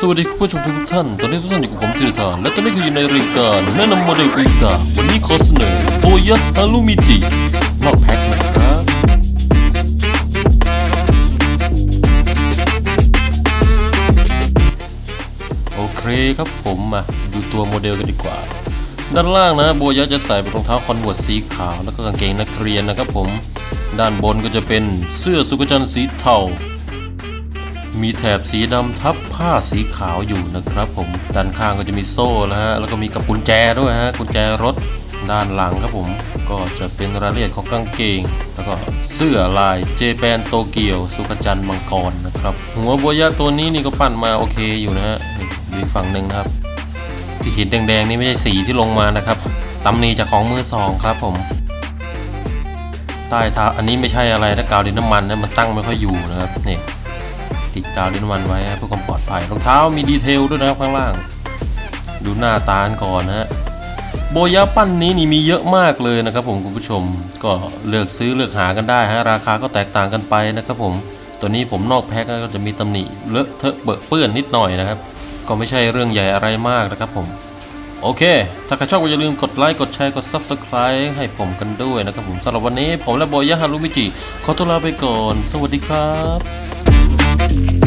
สวัสดีคุณผู้ชมทุกท่าน ตอนนี้ทุกท่านอยู่กับผมธีรธานและตอนนี้คืออยู่ในรายการแนะนำโมเดลอุตาวันนี้ขอเสนอโตยัตฮารุมิจินอกแพ็คนะครับโอเคครับผมมาดูตัวโมเดลกันดีกว่า ด้านล่างนะโบยะจะใส่เป็นรองเท้าคอนเวิร์ตสีขาวแล้วก็กางเกงนักเรียนนะครับผม ด้านบนก็จะเป็นเสื้อสุกจันทร์สีเทา มีแถบสีดำทับผ้าสีขาวอยู่นะครับ ผมด้านข้างก็จะมีโซ่แล้วฮะแล้วก็มีกับกุญแจด้วยฮะกุญแจรถด้านหลังครับผมก็จะเป็นรายละเอียดของกางเกง แล้วก็เสื้อลายเจแปนโตเกียว สุกจันมังกรนะครับ หัวโบยะตัวนี้นี่ก็ปั้นมาโอเคอยู่นะฮะอีกฝั่งหนึ่งนะครับ ที่เห็นแดงๆนี่ไม่ใช่สีที่ลงมานะครับตำหนีจากของมือสองครับผมใต้เท้าอันนี้ไม่ใช่อะไรนะกาวดินน้ำมันนะมันตั้งไม่ค่อยอยู่นะครับนี่ ติดกาวดินวันไว้เพื่อความปลอดภัยรองเท้ามีดีเทลด้วยนะครับข้างล่าง ดูหน้าตากันก่อนนะฮะโบยะปั้นนี้นี่มีเยอะมากเลยนะครับผมคุณผู้ชมก็เลือกซื้อเลือกหากันได้ฮะราคาก็แตกต่างกันไปนะครับผมตัวนี้ผมนอกแพ็คก็จะมีตำหนิเลอะเทอะเบอะเปื้อนนิดหน่อยนะครับ ก็ไม่ใช่เรื่องใหญ่อะไรมากนะครับผมโอเค ถ้าใครชอบก็อย่าลืมกดไลค์ กดแชร์ กด Subscribe ให้ผมกันด้วยนะครับผมสำหรับวันนี้ผมและโบยะฮารุมิจิ ขอตัวลาไปก่อน สวัสดีครับ Thank you.